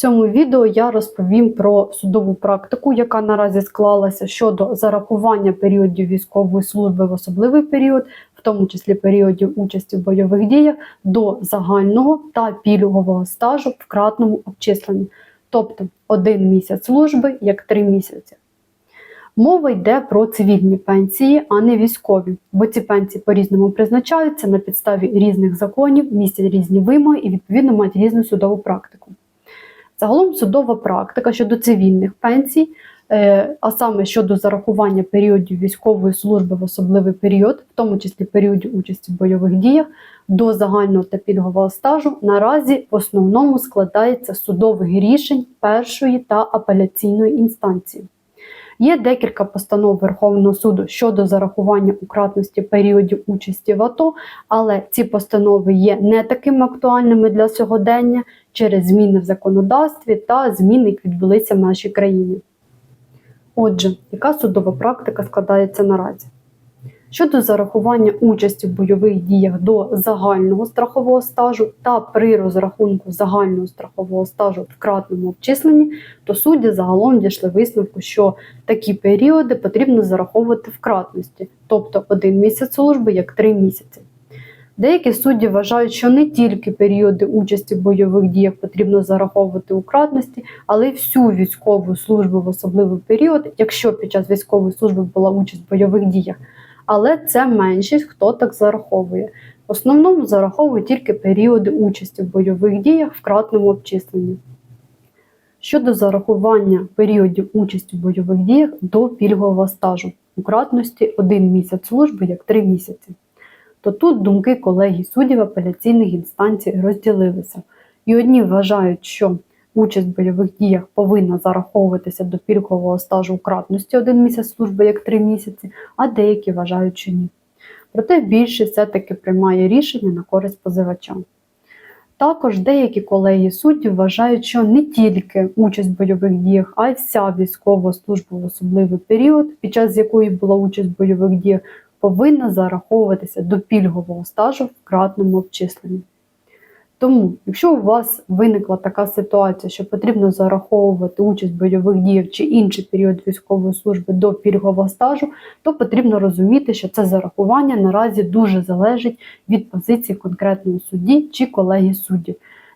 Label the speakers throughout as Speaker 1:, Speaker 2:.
Speaker 1: цьому відео я розповім про судову практику, яка наразі склалася щодо зарахування періодів військової служби в особливий період, в тому числі періодів участі в бойових діях, до загального та пільгового стажу в кратному обчисленні, тобто один місяць служби як три місяці. Мова йде про цивільні пенсії, а не військові, бо ці пенсії по-різному призначаються на підставі різних законів, містять різні вимоги і відповідно мають різну судову практику. Загалом судова практика щодо цивільних пенсій, е, а саме щодо зарахування періодів військової служби в особливий період, в тому числі періодів участі в бойових діях, до загального та пільгового стажу, наразі в основному складається судових рішень першої та апеляційної інстанції. Є декілька постанов Верховного суду щодо зарахування украдності періодів участі в АТО, але ці постанови є не такими актуальними для сьогодення через зміни в законодавстві та зміни, які відбулися в нашій країні. Отже, яка судова практика складається наразі? Щодо зарахування участі в бойових діях до загального страхового стажу та при розрахунку загального страхового стажу в кратному обчисленні, то судді загалом дійшли висновку, що такі періоди потрібно зараховувати в кратності, тобто один місяць служби як три місяці. Деякі судді вважають, що не тільки періоди участі в бойових діях потрібно зараховувати у кратності, але й всю військову службу в особливий період, якщо під час військової служби була участь в бойових діях. Але це меншість, хто так зараховує. В основному зараховують тільки періоди участі в бойових діях в кратному обчисленні. Щодо зарахування періодів участі в бойових діях до пільгового стажу у кратності 1 місяць служби як 3 місяці то тут думки колегій суддів апеляційних інстанцій розділилися. І одні вважають, що участь в бойових діях повинна зараховуватися до пільгового стажу кратності один місяць служби як три місяці, а деякі вважають, що ні. Проте більшість все-таки приймає рішення на користь позивача. Також деякі колеги суддів вважають, що не тільки участь в бойових діях, а й вся військова служба в особливий період, під час якої була участь в бойових діях, повинна зараховуватися до пільгового стажу в кратному обчисленні. Тому, якщо у вас виникла така ситуація, що потрібно зараховувати участь бойових діях чи інший період військової служби до пільгового стажу, то потрібно розуміти, що це зарахування наразі дуже залежить від позиції конкретного судді чи колеги суддів.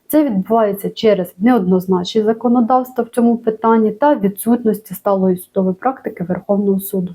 Speaker 1: Це відбувається через неоднозначність законодавства в цьому питанні та відсутності сталої судової практики Верховного суду.